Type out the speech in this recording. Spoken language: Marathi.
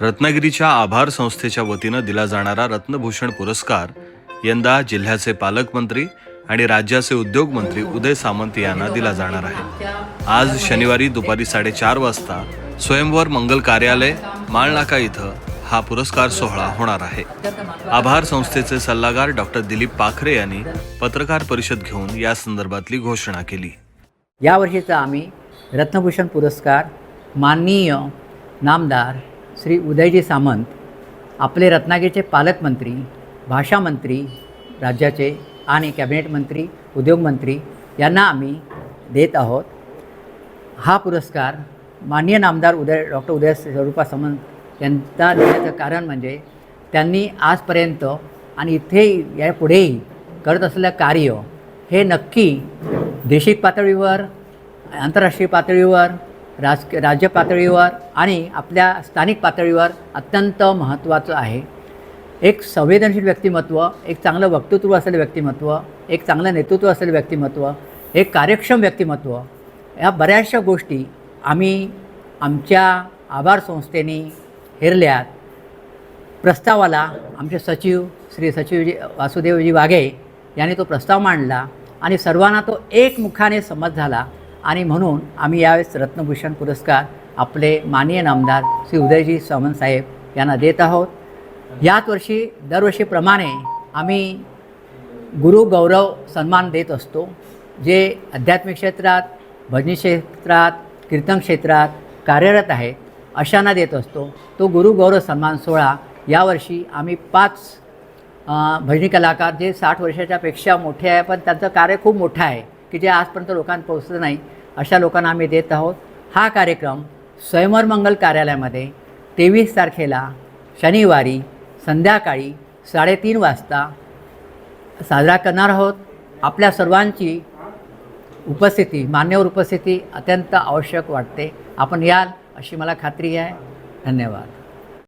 रत्नागिरीच्या आभार संस्थेच्या वतीनं दिला जाणारा रत्नभूषण पुरस्कार यंदा जिल्ह्याचे पालकमंत्री आणि राज्याचे उद्योगमंत्री उदय सामंत यांना दिला जाणार आहे. आज शनिवारी दुपारी साडेचार वाजता स्वयंवर मंगल कार्यालय माळनाका इथं हा पुरस्कार सोहळा होणार आहे. आभार संस्थेचे सल्लागार डॉक्टर दिलीप पाखरे यांनी पत्रकार परिषद घेऊन या संदर्भातली घोषणा केली. यावर्षीचा आम्ही रत्नभूषण पुरस्कार माननीय नामदार श्री उदयजी सामंत आपले रत्नागिरीचे पालकमंत्री भाषामंत्री राज्याचे आणि कॅबिनेट मंत्री उद्योगमंत्री यांना आम्ही देत आहोत. हा पुरस्कार माननीय नामदार उदय डॉक्टर उदय स्वरूपा सामंत यांचा देण्याचं कारण म्हणजे त्यांनी आजपर्यंत आणि इथे यापुढेही करत असलेलं कार्य हे नक्की देशिक पातळीवर आंतरराष्ट्रीय पातळीवर राज राज्य पातळीवर आणि आपल्या स्थानिक पातळीवर अत्यंत महत्त्वाचं आहे. एक संवेदनशील व्यक्तिमत्व एक चांगलं वक्तृत्व असलेलं व्यक्तिमत्व एक चांगलं नेतृत्व असलेलं व्यक्तिमत्व एक कार्यक्षम व्यक्तिमत्व या बऱ्याचशा गोष्टी आम्ही आमच्या आभार संस्थेने हेरल्यात. प्रस्तावाला आमचे सचिव श्री सचिवजी वासुदेवजी वाघे यांनी तो प्रस्ताव मांडला आणि सर्वांना तो एकमुखाने समज झाला. आणि म्हणून आम्ही यावेळेस रत्नभूषण पुरस्कार आपले माननीय नामदार श्री उदयजी सावंत साहेब यांना देत आहोत. याच वर्षी दरवर्षीप्रमाणे आम्ही गुरु गौरव सन्मान देत असतो जे आध्यात्मिक क्षेत्रात भजनी क्षेत्रात कीर्तन क्षेत्रात कार्यरत आहेत अशांना देत असतो. तो गुरु गौरव सन्मान सोहळा यावर्षी आम्ही पाच भजनी कलाकार जे साठ वर्षाच्यापेक्षा मोठे आहे पण त्यांचं कार्य खूप मोठं आहे. की जे आजपर्यंत लोकांना पोहोचलं नाही अशा लोकांना आम्ही देत आहोत. हा कार्यक्रम स्वयंवर मंगल कार्यालयामध्ये तेवीस तारखेला शनिवारी संध्याकाळी साडेतीन वाजता साजरा करणार आहोत. आपल्या सर्वांची उपस्थिती मान्यवर उपस्थिती अत्यंत आवश्यक वाटते. आपण याल अशी मला खात्री आहे. धन्यवाद.